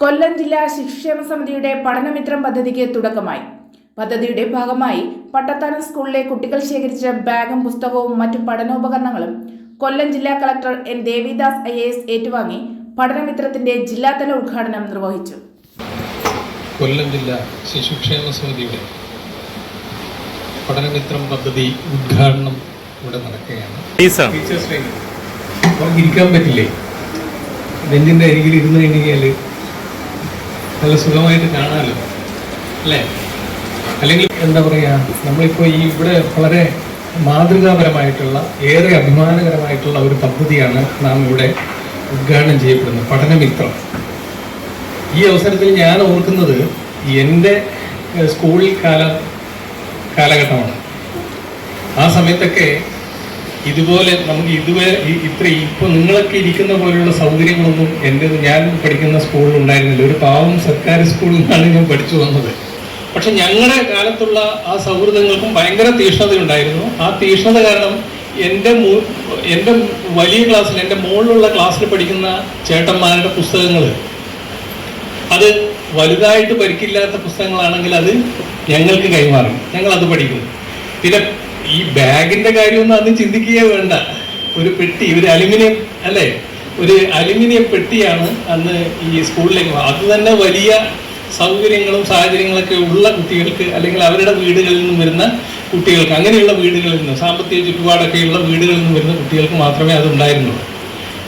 കൊല്ലം ജില്ലാ ശിശുക്ഷേമ സമിതിയുടെ പഠനമിത്രം പദ്ധതിക്ക് തുടക്കമായി. പദ്ധതിയുടെ ഭാഗമായി പട്ടത്താനം സ്കൂളിലെ കുട്ടികൾ ശേഖരിച്ച ബാഗും പുസ്തകവും മറ്റു പഠനോപകരണങ്ങളും കൊല്ലം ജില്ലാ collector N Devidas I A S ഏറ്റുവാങ്ങി പഠനമിത്രത്തിന്റെ ജില്ലാതല ഉദ്ഘാടനം നിർവഹിച്ചു. കൊല്ലം ജില്ലാ ശിശുക്ഷേമ സമിതിയുടെ പഠനമിത്രം പദ്ധതി ഉദ്ഘാടനം ഇവിടെ നടക്കുകയാണ്. ടീച്ചേഴ്സ് ഇരിക്കാൻ പറ്റില്ലേ? ബെഞ്ചിന്റെ അരികിൽ ഇരുന്ന് കഴിഞ്ഞാൽ നല്ല സുഖമായിട്ട് കാണാമല്ലോ അല്ലേ? അല്ലെങ്കിൽ എന്താ പറയുക നമ്മളിപ്പോൾ ഈ ഇവിടെ വളരെ മാതൃകാപരമായിട്ടുള്ള ഏറെ അഭിമാനകരമായിട്ടുള്ള ഒരു പദ്ധതിയാണ് നാം ഇവിടെ ഉദ്ഘാടനം ചെയ്യപ്പെടുന്നത്. പഠനമിത്രം. ഈ അവസരത്തിൽ ഞാൻ ഓർക്കുന്നത് എന്റെ സ്കൂൾ കാല കാലഘട്ടമാണ്. ആ സമയത്തൊക്കെ ഇതുപോലെ നമുക്ക് ഇതുവരെ ഇത്ര ഇപ്പൊ നിങ്ങളൊക്കെ ഇരിക്കുന്ന പോലെയുള്ള സൗകര്യങ്ങളൊന്നും എന്റെ ഞാൻ പഠിക്കുന്ന സ്കൂളിൽ ഉണ്ടായിരുന്നില്ല. ഒരു പാവം സർക്കാർ സ്കൂളിൽ നിന്നാണ് ഞാൻ പഠിച്ചു വന്നത്. പക്ഷെ ഞങ്ങളുടെ കാലത്തുള്ള ആ സൗഹൃദങ്ങൾക്കും ഭയങ്കര തീഷ്ണത ഉണ്ടായിരുന്നു ആ തീഷ്ണത കാരണം എന്റെ എന്റെ വലിയ ക്ലാസ്സിൽ എന്റെ മുകളിലുള്ള ക്ലാസ്സിൽ പഠിക്കുന്ന ചേട്ടന്മാരുടെ പുസ്തകങ്ങൾ അത് വലുതായിട്ട് പരിക്കില്ലാത്ത പുസ്തകങ്ങളാണെങ്കിൽ അത് ഞങ്ങൾക്ക് കൈമാറും. ഞങ്ങൾ അത് പഠിക്കും. പിന്നെ ഈ ബാഗിന്റെ കാര്യമൊന്നും അന്ന് ചിന്തിക്കുകയേ വേണ്ട. ഒരു പെട്ടി ഒരു അലുമിനിയം അല്ലേ? ഒരു അലുമിനിയം പെട്ടിയാണ് അന്ന് ഈ സ്കൂളിലേക്ക് അത് തന്നെ വലിയ സൗകര്യങ്ങളും സാഹചര്യങ്ങളൊക്കെ ഉള്ള കുട്ടികൾക്ക് അല്ലെങ്കിൽ അവരുടെ വീടുകളിൽ നിന്നും വരുന്ന കുട്ടികൾക്ക് അങ്ങനെയുള്ള വീടുകളിൽ നിന്ന് സാമ്പത്തിക ചുറ്റുപാടൊക്കെയുള്ള വീടുകളിൽ നിന്ന് വരുന്ന കുട്ടികൾക്ക് മാത്രമേ അത് ഉണ്ടായിരുന്നുള്ളൂ.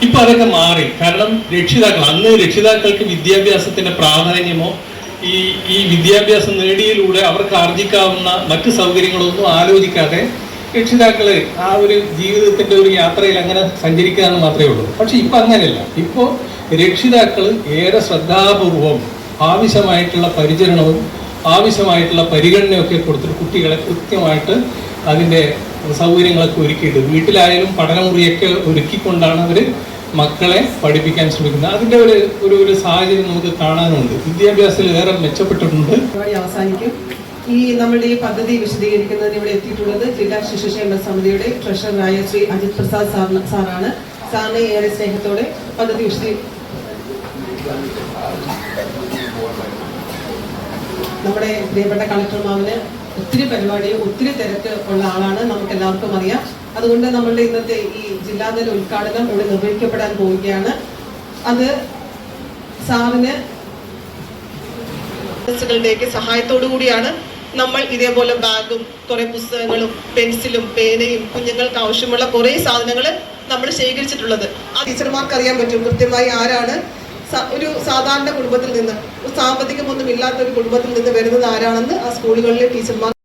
ഇപ്പൊ അതൊക്കെ മാറി. കാരണം രക്ഷിതാക്കൾ അന്ന് രക്ഷിതാക്കൾക്ക് വിദ്യാഭ്യാസത്തിന്റെ പ്രാധാന്യമോ ഈ ഈ വിദ്യാഭ്യാസം നേടിയതിലൂടെ അവർക്ക് ആർജിക്കാവുന്ന മറ്റ് സൗകര്യങ്ങളൊന്നും ആലോചിക്കാതെ രക്ഷിതാക്കൾ ആ ഒരു ജീവിതത്തിന്റെ ഒരു യാത്രയിൽ അങ്ങനെ സഞ്ചരിക്കുക എന്ന് മാത്രമേ ഉള്ളൂ. പക്ഷെ ഇപ്പൊ അങ്ങനെയല്ല. ഇപ്പോൾ രക്ഷിതാക്കൾ ഏറെ ശ്രദ്ധാപൂർവം ആവശ്യമായിട്ടുള്ള പരിചരണവും ആവശ്യമായിട്ടുള്ള പരിഗണനയൊക്കെ കൊടുത്തിട്ട് കുട്ടികളെ കൃത്യമായിട്ട് അതിന്റെ സൗകര്യങ്ങളൊക്കെ ഒരുക്കിയിട്ട് വീട്ടിലായാലും പഠനമുറിയൊക്കെ ഒരുക്കിക്കൊണ്ടാണ് അവർ മക്കളെ പഠിപ്പിക്കാൻ ശ്രമിക്കുന്നത്. അതിന്റെ ഒരു ഒരു ഒരു സാഹചര്യം നമുക്ക് കാണാനുണ്ട്. വിദ്യാഭ്യാസത്തിൽ ഏറെ മെച്ചപ്പെട്ടിട്ടുണ്ട്. അവസാനിക്കും. ഈ നമ്മുടെ ഈ പദ്ധതി വിശദീകരിക്കുന്നതിന് ഇവിടെ എത്തിയിട്ടുള്ളത് ജില്ലാ ശിശുക്ഷേമ സമിതിയുടെ ട്രഷററായ ശ്രീ അജിത് പ്രസാദ് സാറിന് സാറാണ്. സാറിനെ ഏറെ സ്നേഹത്തോടെ പദ്ധതി വിശദീ നമ്മുടെ പ്രിയപ്പെട്ട കളക്ടർ മാമിന് ഒത്തിരി പരിപാടി ഒത്തിരി തിരക്ക് ഉള്ള ആളാണ് നമുക്ക് എല്ലാവർക്കും അറിയാം. അതുകൊണ്ട് നമ്മളുടെ ഇന്നത്തെ ഈ ജില്ലാതല ഉദ്ഘാടനം ഇവിടെ നിർവഹിക്കപ്പെടാൻ പോവുകയാണ്. അത് സാറിന് സഹായത്തോടു കൂടിയാണ് നമ്മൾ ഇതേപോലെ ബാഗും കുറെ പുസ്തകങ്ങളും പെൻസിലും പേനയും കുഞ്ഞുങ്ങൾക്ക് ആവശ്യമുള്ള കുറേ സാധനങ്ങൾ നമ്മൾ ശേഖരിച്ചിട്ടുള്ളത്. ആ ടീച്ചർമാർക്ക് അറിയാൻ പറ്റും കൃത്യമായി ആരാണ് ഒരു സാധാരണ കുടുംബത്തിൽ നിന്ന് സാമ്പത്തികമൊന്നും ഇല്ലാത്ത ഒരു കുടുംബത്തിൽ നിന്ന് വരുന്നത് ആരാണെന്ന് ആ സ്കൂളുകളിലെ ടീച്ചർമാർ